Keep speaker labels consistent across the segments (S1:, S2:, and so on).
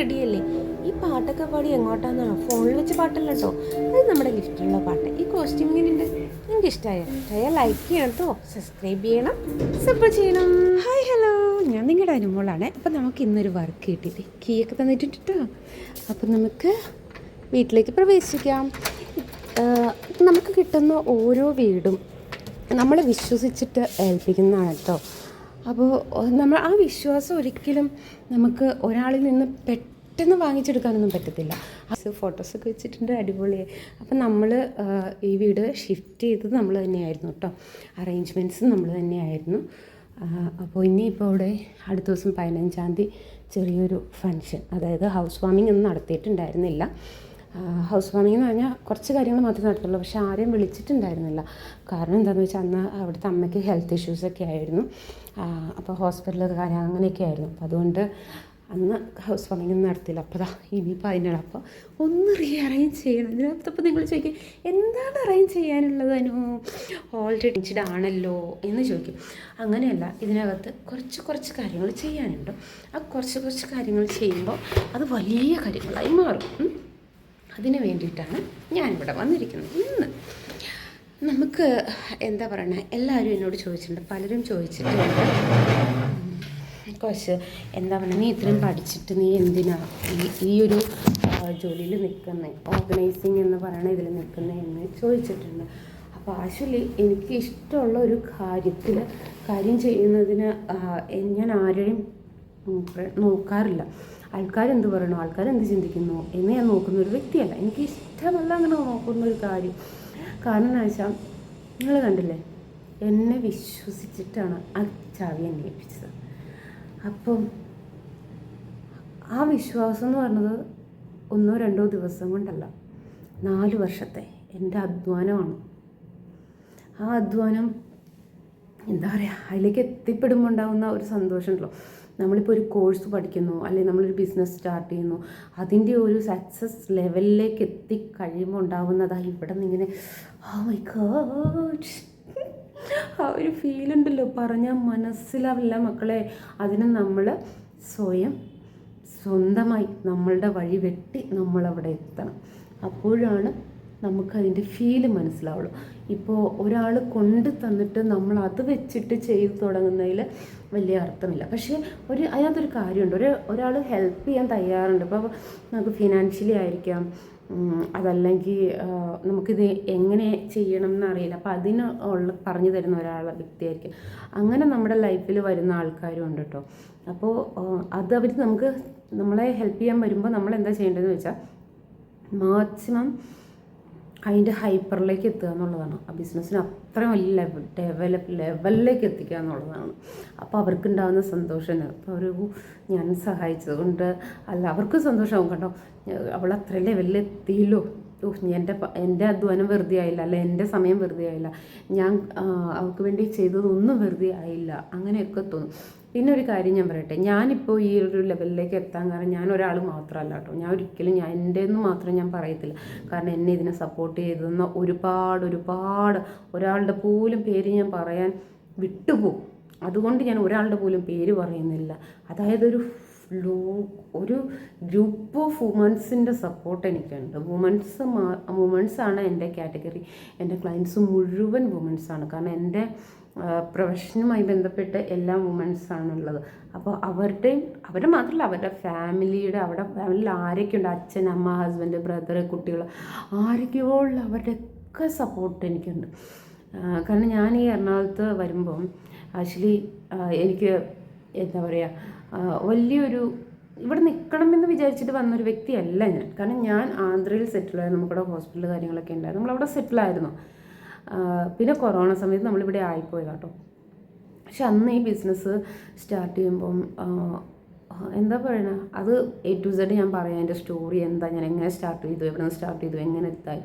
S1: റെഡിയല്ലേ? ഈ പാട്ടൊക്കെ പാടി എങ്ങോട്ടാന്നാണ് ഫോണിൽ വെച്ച് പാട്ടല്ല കേട്ടോ അത് നമ്മുടെ ഗിഫ്റ്റുള്ള പാട്ട്. ഈ കോസ്റ്റ്യൂം എങ്ങനെയുണ്ട് നിങ്ങൾക്ക് ഇഷ്ടമായോ ഇഷ്ടമായാൽ ലൈക്ക് ചെയ്യണം കേട്ടോ സബ്സ്ക്രൈബ് ചെയ്യണം. സപ്പോർട്ട് ചെയ്യണം. ഹായ് ഹലോ ഞാൻ നിങ്ങളുടെ അനുമോളാണ്. അപ്പം നമുക്ക് ഇന്നൊരു വർക്ക് കിട്ടിയില്ലേ? കീയൊക്കെ തന്നിട്ടുണ്ട് കേട്ടോ അപ്പം നമുക്ക് വീട്ടിലേക്ക് പ്രവേശിക്കാം. നമുക്ക് കിട്ടുന്ന ഓരോ വീടും നമ്മളെ വിശ്വസിച്ചിട്ട് ഏൽപ്പിക്കുന്നതാണ് കേട്ടോ അപ്പോൾ നമ്മൾ ആ വിശ്വാസം ഒരിക്കലും നമുക്ക് ഒരാളിൽ നിന്ന് പെട്ടെന്ന് വാങ്ങിച്ചെടുക്കാനൊന്നും പറ്റത്തില്ല. ഫോട്ടോസൊക്കെ വെച്ചിട്ടുണ്ട് അടിപൊളിയായി. അപ്പം നമ്മൾ ഈ വീട് ഷിഫ്റ്റ് ചെയ്തത് നമ്മൾ തന്നെയായിരുന്നു കേട്ടോ. അറേഞ്ച്മെന്റ്സ് നമ്മൾ തന്നെയായിരുന്നു. അപ്പോൾ ഇനിയിപ്പോൾ ഇവിടെ അടുത്ത ദിവസം പതിനഞ്ചാം തീയതി ചെറിയൊരു ഫങ്ഷൻ അതായത് ഹൗസ് വാമിംഗ് ഒന്നും നടത്തിയിട്ടുണ്ടായിരുന്നില്ല. ഹൗസ് വാമിംഗ് എന്ന് പറഞ്ഞാൽ കുറച്ച് കാര്യങ്ങൾ മാത്രമേ നടത്തുള്ളൂ പക്ഷേ ആരെയും വിളിച്ചിട്ടുണ്ടായിരുന്നില്ല. കാരണം എന്താണെന്ന് വെച്ചാൽ അന്ന് അവിടുത്തെ അമ്മയ്ക്ക് ഹെൽത്ത് ഇഷ്യൂസൊക്കെ ആയിരുന്നു. അപ്പോൾ ഹോസ്പിറ്റലിൽ കാര്യം അങ്ങനെയൊക്കെ ആയിരുന്നു. അപ്പോൾ അതുകൊണ്ട് അന്ന് ഹൗസ് വാമിംഗ് ഒന്നും അപ്പോൾ ദാ ഇനിയിപ്പോൾ അതിനോട് അപ്പോൾ ഒന്ന് റീ അറേഞ്ച് ചെയ്യണം ഇതിനകത്തപ്പോൾ നിങ്ങൾ ചോദിക്കും എന്താണ് അറേഞ്ച് ചെയ്യാനുള്ളത് അനു? ഓൾറെഡി ആണല്ലോ? എന്ന് ചോദിക്കും. അങ്ങനെയല്ല ഇതിനകത്ത് കുറച്ച് കുറച്ച് കാര്യങ്ങൾ ചെയ്യാനുണ്ട്. ആ കുറച്ച് കുറച്ച് കാര്യങ്ങൾ ചെയ്യുമ്പോൾ അത് വലിയ കാര്യങ്ങളായി മാറും. അതിന് വേണ്ടിയിട്ടാണ് ഞാനിവിടെ വന്നിരിക്കുന്നത്. ഇന്ന് നമുക്ക് എന്താ പറയണേ? എല്ലാവരും എന്നോട് ചോദിച്ചിട്ടുണ്ട്. പലരും ചോദിച്ചിട്ടുണ്ട്. കുറച്ച് എന്താ പറയുക നീ ഇത്രയും പഠിച്ചിട്ട് നീ എന്തിനാ ഈ ഒരു ജോലിയിൽ നിൽക്കുന്നത് ഓർഗനൈസിങ് എന്ന് പറയണ ഇതിൽ നിൽക്കുന്നത് എന്ന് ചോദിച്ചിട്ടുണ്ട്. അപ്പോൾ ആക്ച്വലി എനിക്ക് ഇഷ്ടമുള്ള ഒരു കാര്യത്തിൽ കാര്യം ചെയ്യുന്നതിന് ഞാൻ ആരെയും നോക്കാറില്ല. ആൾക്കാരെന്ത് പറയണോ? ആൾക്കാരെന്ത് ചിന്തിക്കുന്നു? എന്ന് ഞാൻ നോക്കുന്ന ഒരു വ്യക്തിയല്ല. എനിക്ക് ഇഷ്ടമല്ല അങ്ങനെ നോക്കുന്ന ഒരു കാര്യം. കാരണം എന്താ വെച്ചാൽ നിങ്ങൾ കണ്ടില്ലേ? എന്നെ വിശ്വസിച്ചിട്ടാണ് ആ ചാവി എന്നെ ഏൽപ്പിച്ചത്. അപ്പം ആ വിശ്വാസം എന്ന് പറഞ്ഞത് ഒന്നോ രണ്ടോ ദിവസം കൊണ്ടല്ല നാല് വർഷത്തെ എന്റെ അധ്വാനമാണ്. ആ അധ്വാനം എന്താ പറയുക അതിലേക്ക് എത്തിപ്പെടുമ്പോൾ ഉണ്ടാകുന്ന ഒരു സന്തോഷമുണ്ടല്ലോ. നമ്മളിപ്പോൾ ഒരു കോഴ്സ് പഠിക്കുന്നു അല്ലെങ്കിൽ നമ്മളൊരു ബിസിനസ് സ്റ്റാർട്ട് ചെയ്യുന്നു അതിന്റെ ഒരു സക്സസ് ലെവലിലേക്ക് എത്തിക്കഴിയുമ്പോൾ ഉണ്ടാകുന്നത് ആ ഇവിടെ നിന്ന് ഇങ്ങനെ ഓ മൈ ഗോഡ് ആ ഒരു ഫീൽ ഉണ്ടല്ലോ പറഞ്ഞാൽ മനസ്സിലാവില്ല മക്കളെ. അതിന് നമ്മൾ സ്വയം സ്വന്തമായി നമ്മളുടെ വഴി വെട്ടി നമ്മളവിടെ എത്തണം. അപ്പോഴാണ് നമുക്കതിന്റെ ഫീൽ മനസ്സിലാവുള്ളൂ. ഇപ്പോൾ ഒരാൾ കൊണ്ട് തന്നിട്ട് നമ്മൾ അത് വെച്ചിട്ട് ചെയ്ത് തുടങ്ങുന്നതിൽ വലിയ അർത്ഥമില്ല. പക്ഷേ ഒരു അതിനകത്തൊരു കാര്യമുണ്ട്. ഒരു ഒരാൾ ഹെൽപ്പ് ചെയ്യാൻ തയ്യാറുണ്ട്. ഇപ്പോൾ നമുക്ക് ഫിനാൻഷ്യലി ആയിരിക്കാം. അതല്ലെങ്കിൽ നമുക്കിത് എങ്ങനെ ചെയ്യണം എന്നറിയില്ല. അപ്പോൾ അതിന് ഉള്ള പറഞ്ഞു തരുന്ന ഒരാളെ വ്യക്തിയായിരിക്കും. അങ്ങനെ നമ്മുടെ ലൈഫിൽ വരുന്ന ആൾക്കാരും ഉണ്ട് കേട്ടോ. അപ്പോൾ അത് അവർ നമുക്ക് നമ്മളെ ഹെൽപ്പ് ചെയ്യാൻ വരുമ്പോൾ നമ്മൾ എന്താ ചെയ്യേണ്ടതെന്ന് വെച്ചാൽ മാക്സിമം അതിന്റെ ഹൈപ്പറിലേക്ക് എത്തുക എന്നുള്ളതാണ്. ആ ബിസിനസ്സിന് അത്ര വലിയ ലെവൽ ഡെവലപ്പ് ലെവലിലേക്ക് എത്തിക്കുക എന്നുള്ളതാണ്. അപ്പോൾ അവർക്കുണ്ടാകുന്ന സന്തോഷം അപ്പോൾ ഒരു ഞാൻ സഹായിച്ചത് കൊണ്ട് അല്ല അവർക്ക് സന്തോഷമാവും കേട്ടോ. അവൾ അത്ര ലെവലിൽ എത്തിയല്ലോ. എന്റെ എന്റെ അധ്വാനം വെറുതെ ആയില്ല അല്ല എന്റെ സമയം വെറുതെ ആയില്ല. ഞാൻ അവൾക്ക് വേണ്ടി ചെയ്തതൊന്നും വെറുതെ ആയില്ല. അങ്ങനെയൊക്കെ തോന്നും. പിന്നെ ഒരു കാര്യം ഞാൻ പറയട്ടെ. ഞാനിപ്പോൾ ഈ ഒരു ലെവലിലേക്ക് എത്താൻ കാരണം ഞാൻ ഒരാൾ മാത്രമല്ല കേട്ടോ. ഞാൻ ഒരിക്കലും ഞാൻ എന്റെ എന്ന് മാത്രം ഞാൻ പറയത്തില്ല. കാരണം എന്നെ ഇതിനെ സപ്പോർട്ട് ചെയ്തെന്ന ഒരുപാട് ഒരുപാട് ഒരാളുടെ പോലും പേര് ഞാൻ പറയാൻ വിട്ടുപോകും. അതുകൊണ്ട് ഞാൻ ഒരാളുടെ പോലും പേര് പറയുന്നില്ല. അതായത് ഒരു ലോ ഒരു ഗ്രൂപ്പ് ഓഫ് വുമൻസിന്റെ സപ്പോർട്ട് എനിക്കുണ്ട്. വുമൻസ് വുമൻസാണ് എന്റെ കാറ്റഗറി എന്റെ ക്ലയൻസ് മുഴുവൻ വുമൻസാണ് കാരണം എന്റെ പ്രൊഫഷനുമായി ബന്ധപ്പെട്ട എല്ലാ വുമൻസാണുള്ളത് അപ്പോൾ അവരുടെ മാത്രമല്ല അവരുടെ ഫാമിലിയുടെ അവരുടെ ഫാമിലിയിൽ ആരൊക്കെ ഉണ്ട് അച്ഛൻ അമ്മ ഹസ്ബൻഡ് ബ്രദർ കുട്ടികൾ ആരൊക്കെയോ ഉള്ള അവരുടെയൊക്കെ സപ്പോർട്ട് എനിക്കുണ്ട്. കാരണം ഞാൻ ഈ എറണാകുളത്ത് വരുമ്പം ആക്ച്വലി എനിക്ക് എന്താ പറയുക വലിയൊരു ഇവിടെ നിൽക്കണമെന്ന് വിചാരിച്ചിട്ട് വന്നൊരു വ്യക്തിയല്ല ഞാൻ. കാരണം ഞാൻ ആന്ധ്രയിൽ സെറ്റിലായിരുന്നു നമുക്കിവിടെ ഹോസ്പിറ്റൽ കാര്യങ്ങളൊക്കെ ഉണ്ടായിരുന്നു. നമ്മളവിടെ സെറ്റിലായിരുന്നു പിന്നെ കൊറോണ സമയത്ത് നമ്മളിവിടെ ആയിപ്പോയി കേട്ടോ. പക്ഷെ അന്ന് ഈ ബിസിനസ് സ്റ്റാർട്ട് ചെയ്യുമ്പം എന്താ പറയണ? അത് എ ടു സെഡ് ഞാൻ പറയാം എന്റെ സ്റ്റോറി എന്താ ഞാൻ എങ്ങനെ സ്റ്റാർട്ട് ചെയ്തു എവിടെ നിന്ന് സ്റ്റാർട്ട് ചെയ്തു എങ്ങനെ എത്തായി.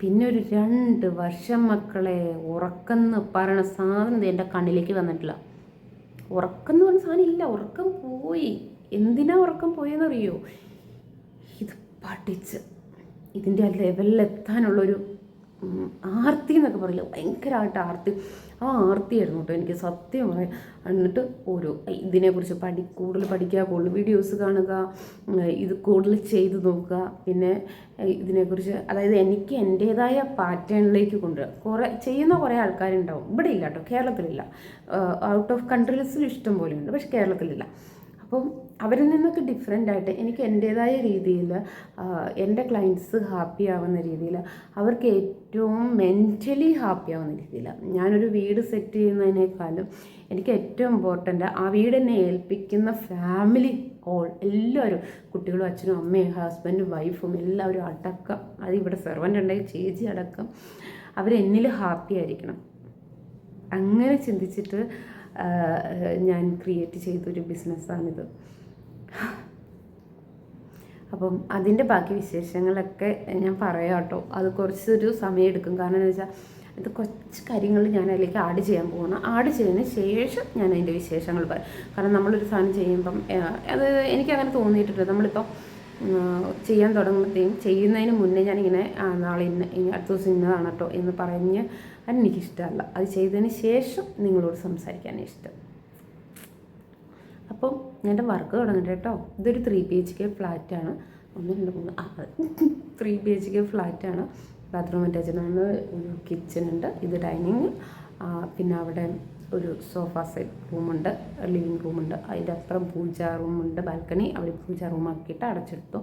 S1: പിന്നെ ഒരു രണ്ട് വർഷം മക്കളെ ഉറക്കെന്ന് പറയണ സാധനം എന്റെ കണ്ണിലേക്ക് വന്നിട്ടില്ല. ഉറക്കം എന്ന് പറഞ്ഞ സാധനം ഇല്ല ഉറക്കം പോയി. എന്തിനാ ഉറക്കം പോയെന്നറിയോ? ഇത് പഠിച്ച് ഇതിന്റെ ഉം, ആർത്തി എന്നൊക്കെ പറയില്ല? ഭയങ്കരമായിട്ട് ആർത്തി. ആ ആർത്തിയായിരുന്നു കേട്ടോ എനിക്ക് സത്യം പറയാം എന്നിട്ട് ഓരോ ഇതിനെക്കുറിച്ച് പഠി കൂടുതൽ പഠിക്കുക കൂടുതൽ വീഡിയോസ് കാണുക ഇത് കൂടുതൽ ചെയ്ത് നോക്കുക. പിന്നെ ഇതിനെക്കുറിച്ച് അതായത് എനിക്ക് എന്റേതായ പാറ്റേണിലേക്ക് കൊണ്ടുവരാം. കുറേ ചെയ്യുന്ന കുറേ ആൾക്കാരുണ്ടാവും. ഇവിടെ ഇല്ല കേട്ടോ കേരളത്തിലില്ല. ഔട്ട് ഓഫ് കൺട്രീസിൽ ഇഷ്ടം പോലെ ഉണ്ട് പക്ഷെ കേരളത്തിലില്ല. അപ്പം അവരിൽ നിന്നൊക്കെ ഡിഫറെന്റ് ആയിട്ട് എനിക്ക് എന്റേതായ രീതിയിൽ എന്റെ ക്ലയന്റ്സ് ഹാപ്പി ആവുന്ന രീതിയിൽ അവർക്ക് ഏറ്റവും മെന്റലി ഹാപ്പി ആവുന്ന രീതിയിൽ ഞാനൊരു വീട് സെറ്റ് ചെയ്യുന്നതിനേക്കാളും എനിക്ക് ഏറ്റവും ഇമ്പോർട്ടന്റ് ആ വീടിനെ ഏൽപ്പിക്കുന്ന ഫാമിലി ഓൾ എല്ലാവരും കുട്ടികളും അച്ഛനും അമ്മയും ഹസ്ബൻഡും വൈഫും എല്ലാവരും അടക്കം അത് ഇവിടെ സെർവന്റ് ഉണ്ടെങ്കിൽ ചേച്ചി അടക്കം അവരെന്നിൽ ഹാപ്പി ആയിരിക്കണം. അങ്ങനെ ചിന്തിച്ചിട്ട് ഞാൻ ക്രിയേറ്റ് ചെയ്തൊരു ബിസിനസ്സാണിത് അപ്പം അതിന്റെ ബാക്കി വിശേഷങ്ങളൊക്കെ ഞാൻ പറയാം കേട്ടോ. അത് കുറച്ചൊരു സമയം എടുക്കും. കാരണം എന്ന് വെച്ചാൽ ഇത് കുറച്ച് കാര്യങ്ങൾ ഞാൻ അതിലേക്ക് ആഡ് ചെയ്യാൻ പോകുന്നു ആഡ് ചെയ്തതിന് ശേഷം ഞാൻ അതിന്റെ വിശേഷങ്ങൾ പറയും. കാരണം നമ്മളൊരു സാധനം ചെയ്യുമ്പം അത് എനിക്ക് അങ്ങനെ തോന്നിയിട്ടുണ്ട് നമ്മളിപ്പോൾ ചെയ്യാൻ തുടങ്ങുമ്പോഴത്തേക്കും ചെയ്യുന്നതിന് മുന്നേ ഞാനിങ്ങനെ നാളെ ഇന്ന ഇനി അടുത്ത ദിവസം ഇന്നതാണ് കേട്ടോ എന്ന് പറഞ്ഞ് അതെനിക്കിഷ്ടമല്ല അത് ചെയ്തതിന് ശേഷം നിങ്ങളോട് സംസാരിക്കാൻ ഇഷ്ടം. അപ്പം എന്റെ വർക്ക് തുടങ്ങട്ടെ കേട്ടോ. ഇതൊരു ത്രീ ബി എച്ച് കെ ഫ്ലാറ്റാണ് ഒന്ന് രണ്ട് മൂന്ന് ആ ത്രീ ബി എച്ച് കെ ഫ്ലാറ്റാണ് ബാത്റൂം അറ്റാച്ച്ഡാണ് ഒരു കിച്ചൺ ഉണ്ട്. ഇത് ഡൈനിങ് പിന്നെ അവിടെ ഒരു സോഫ സെറ്റ് റൂമുണ്ട് ലിവിങ് റൂമുണ്ട് അതിന്റെ അപ്പുറം പൂജ റൂമുണ്ട് ബാൽക്കണി അവിടെ പൂജ റൂമാക്കിയിട്ട് അടച്ചെടുത്തു.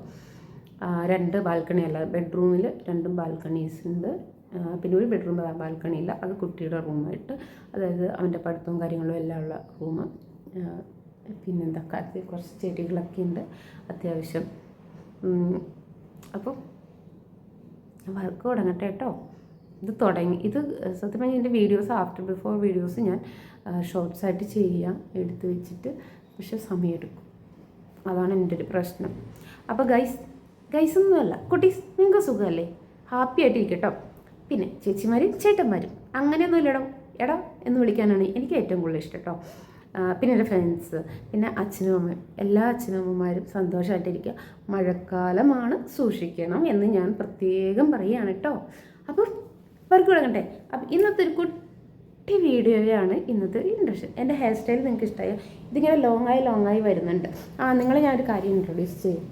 S1: രണ്ട് ബാൽക്കണി അല്ല. ബെഡ്റൂമിൽ രണ്ടും ബാൽക്കണീസ് ഉണ്ട്. പിന്നെ ഒരു ബെഡ്റൂം ബാൽക്കണി ഇല്ല. അത് കുട്ടിയുടെ റൂമായിട്ട് അതായത് അവന്റെ പഠിത്തവും കാര്യങ്ങളും എല്ലാം ഉള്ള റൂം പിന്നെന്താ കാലത്ത് കുറച്ച് ചെടികളൊക്കെ ഉണ്ട് അത്യാവശ്യം. അപ്പം വർക്ക് തുടങ്ങട്ടെ കേട്ടോ. ഇത് തുടങ്ങി ഇത് സത്യം പറഞ്ഞാൽ എന്റെ വീഡിയോസ് ആഫ്റ്റർ ബിഫോർ വീഡിയോസ് ഞാൻ ഷോർട്സ് ആയിട്ട് ചെയ്യാം എടുത്തു വെച്ചിട്ട് പക്ഷെ സമയമെടുക്കും അതാണ് എന്റെ ഒരു പ്രശ്നം. അപ്പോൾ ഗൈസ് ഗൈസ് ഒന്നുമല്ല കുട്ടീസ് നിങ്ങൾക്ക് സുഖമല്ലേ? ഹാപ്പി ആയിട്ട് ആയിട്ടിരിക്കട്ടോ. പിന്നെ ചേച്ചിമാരും ചേട്ടന്മാരും അങ്ങനെയൊന്നും ഇല്ലടോ എടാ എന്ന് വിളിക്കാനാണ് എനിക്ക് ഏറ്റവും കൂടുതൽ ഇഷ്ടം കേട്ടോ. പിന്നെ എന്റെ ഫ്രണ്ട്സ് പിന്നെ അച്ഛനും അമ്മയും എല്ലാ അച്ഛനും അമ്മമാരും സന്തോഷമായിട്ടിരിക്കുക മഴക്കാലമാണ് സൂക്ഷിക്കണം എന്ന് ഞാൻ പ്രത്യേകം പറയുകയാണ് കേട്ടോ. അപ്പോൾ വർക്ക് തുടങ്ങട്ടെ അപ്പം ഇന്നത്തെ ഒരു കുട്ടി വീഡിയോയാണ് ഇന്നത്തെ ഇൻട്രഷൻ എന്റെ ഹെയർ സ്റ്റൈൽ നിങ്ങൾക്ക് ഇഷ്ടമായ ഇതിങ്ങനെ ലോങ്ങായി ലോങ്ങായി വരുന്നുണ്ട്. ആ നിങ്ങളെ ഞാനൊരു കാര്യം ഇൻട്രൊഡ്യൂസ് ചെയ്യും.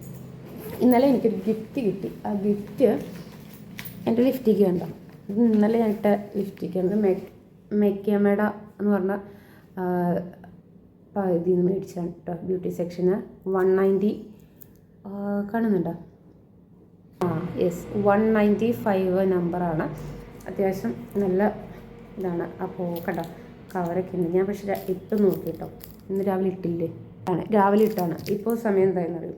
S1: ഇന്നലെ എനിക്കൊരു ഗിഫ്റ്റ് കിട്ടി. ആ ഗിഫ്റ്റ് എന്റെ ലിഫ്റ്റിക്ക് വേണ്ട ഇന്നലെ ഞാൻ ഇട്ട ലിഫ്റ്റിക്കാണ് മെ മെക്കിയമേട എന്ന് പറഞ്ഞ പ- ഇതിൽ നിന്ന് മേടിച്ചാണ് കേട്ടോ ബ്യൂട്ടി സെക്ഷന് വൺ നയന്റി കാണുന്നുണ്ടോ? ആ യെസ് വൺ നയന്റി ഫൈവ് നമ്പറാണ് അത്യാവശ്യം നല്ല ഇതാണ്. അപ്പോൾ കണ്ടോ കവറൊക്കെ ഉണ്ട്. ഞാൻ പക്ഷേ ഇട്ട് നോക്കി കേട്ടോ ഇന്ന് രാവിലെ ഇട്ടില്ലേ? ആണ്. രാവിലെ ഇട്ടാണ്. ഇപ്പോൾ സമയം എന്തായെന്ന് അറിയും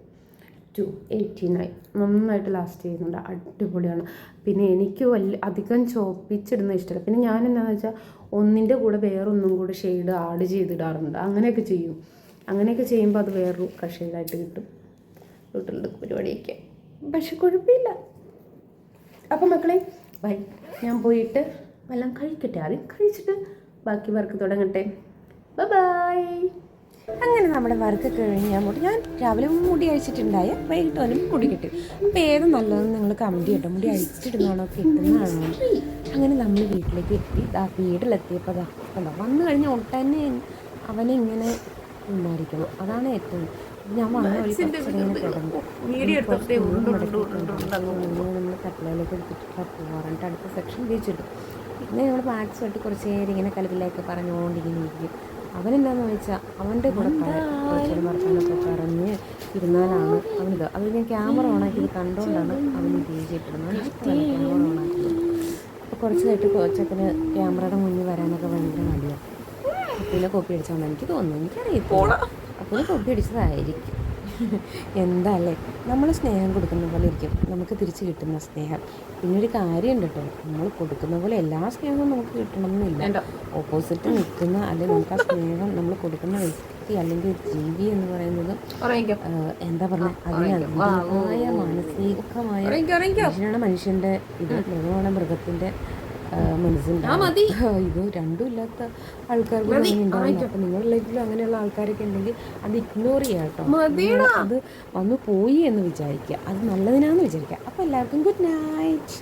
S1: ടു എയ്റ്റി നയൻ നന്നായിട്ട് ലാസ്റ്റ് ചെയ്യുന്നുണ്ട്. അടിപൊളിയാണ്. പിന്നെ എനിക്ക് വലിയ അധികം ചോപ്പിച്ചിടുന്ന ഇഷ്ടമല്ല പിന്നെ ഞാൻ എന്താണെന്ന് വെച്ചാൽ ഒന്നിന്റെ കൂടെ വേറൊന്നും കൂടെ ഷെയ്ഡ് ആഡ് ചെയ്തിടാറുണ്ട്. അങ്ങനെയൊക്കെ ചെയ്യും. അങ്ങനെയൊക്കെ ചെയ്യുമ്പോൾ അത് വേറൊരു ഷെയ്ഡായിട്ട് കിട്ടും. വീട്ടിലുള്ള പരിപാടിയൊക്കെ. പക്ഷെ കുഴപ്പമില്ല. അപ്പം മക്കളെ ബൈ ഞാൻ പോയിട്ട് എല്ലാം കഴിക്കട്ടെ. ആദ്യം കഴിച്ചിട്ട് ബാക്കി വർക്ക് തുടങ്ങട്ടെ. ബൈ
S2: അങ്ങനെ നമ്മുടെ വർക്ക് കഴിഞ്ഞ് അങ്ങോട്ട് ഞാൻ രാവിലെ മുടി അഴിച്ചിട്ടുണ്ടായ വൈകിട്ട് വന്നും മുടി കിട്ടും. അപ്പോൾ ഏത് നല്ലതെന്ന് നിങ്ങൾ കമന്റ് ചെയ്യട്ടോ. മുടി അഴിച്ചിടുന്നതാണോ കിട്ടുന്നതാണോ? അങ്ങനെ നമ്മൾ വീട്ടിലേക്ക് എത്തി. ആ വീട്ടിലെത്തിയപ്പോൾ അതാ കണ്ടോ? വന്നു കഴിഞ്ഞ ഉടനെ അവനെ ഇങ്ങനെ ഉണ്ടായിരിക്കണം അതാണ് ഏറ്റവും ഞാൻ വന്ന വഴി നമ്മൾ കട്ടിലേക്ക് എടുത്തിട്ട് പോകാറുണ്ട് അടുത്ത സെക്ഷൻ ബീച്ചിട്ടു പിന്നെ നമ്മൾ മാത്സ് ആയിട്ട് കുറച്ച് നേരം ഇങ്ങനെ കലവിലൊക്കെ പറഞ്ഞുകൊണ്ടിങ്ങനെ ഇരിക്കും അവനെന്താന്ന് വെച്ചാൽ അവന്റെ കൂടെ കുറച്ചൊരു വർത്തമാനമൊക്കെ പറഞ്ഞ് ഇരുന്നാലാണ് അവനിത്. അത് ഞാൻ ക്യാമറ ഓണാക്കി കണ്ടുകൊണ്ടാണ് അവൻ ഉപയോഗിച്ചിട്ടിരുന്നത് ഇഷ്ടമല്ല ക്യാമറ ഓണാക്കുന്നത് അപ്പോൾ കുറച്ച് കഴിഞ്ഞിട്ട് കൊച്ചക്കന് ക്യാമറയുടെ മുന്നിൽ വരാനൊക്കെ ഭയങ്കര മടിയാണ് അപ്പൂനെ കോപ്പി അടിച്ചാണെന്ന് എനിക്ക് തോന്നുന്നു. എനിക്കറിയത്തില്ല. അപ്പൂനെ കോപ്പി അടിച്ചതായിരിക്കും. എന്താ അല്ലേ നമ്മൾ സ്നേഹം കൊടുക്കുന്ന പോലെ ഇരിക്കും. നമുക്ക് തിരിച്ച് കിട്ടുന്ന സ്നേഹം. പിന്നെ ഒരു കാര്യമുണ്ട് കേട്ടോ. നമ്മൾ കൊടുക്കുന്ന പോലെ എല്ലാ സ്നേഹവും നമുക്ക് കിട്ടണമെന്നില്ല. ഓപ്പോസിറ്റ് നിൽക്കുന്ന അല്ലെങ്കിൽ നമുക്ക് ആ സ്നേഹം നമ്മൾ കൊടുക്കുന്ന വ്യക്തി അല്ലെങ്കിൽ ജീവി എന്ന് പറയുന്നത് എന്താ പറയുക അതിന് അതിന്റെതായ മാനസികമായ മനുഷ്യന്റെ മനുഷ്യന്റെ ഇത് മൃഗമാണ് മൃഗത്തിന്റെ മനസ്സിന്റെ ഇത് രണ്ടും ഇല്ലാത്ത ആൾക്കാർക്ക് ഉണ്ടാവില്ല അപ്പം നിങ്ങളുടെ ലൈഫിലും അങ്ങനെയുള്ള ആൾക്കാരൊക്കെ ഉണ്ടെങ്കിൽ അത് ഇഗ്നോർ ചെയ്യുക കേട്ടോ. അത് വന്നു പോയി എന്ന് വിചാരിക്കുക. അത് നല്ലതിനാന്ന് വിചാരിക്കുക. അപ്പോൾ എല്ലാവർക്കും ഗുഡ് നൈറ്റ്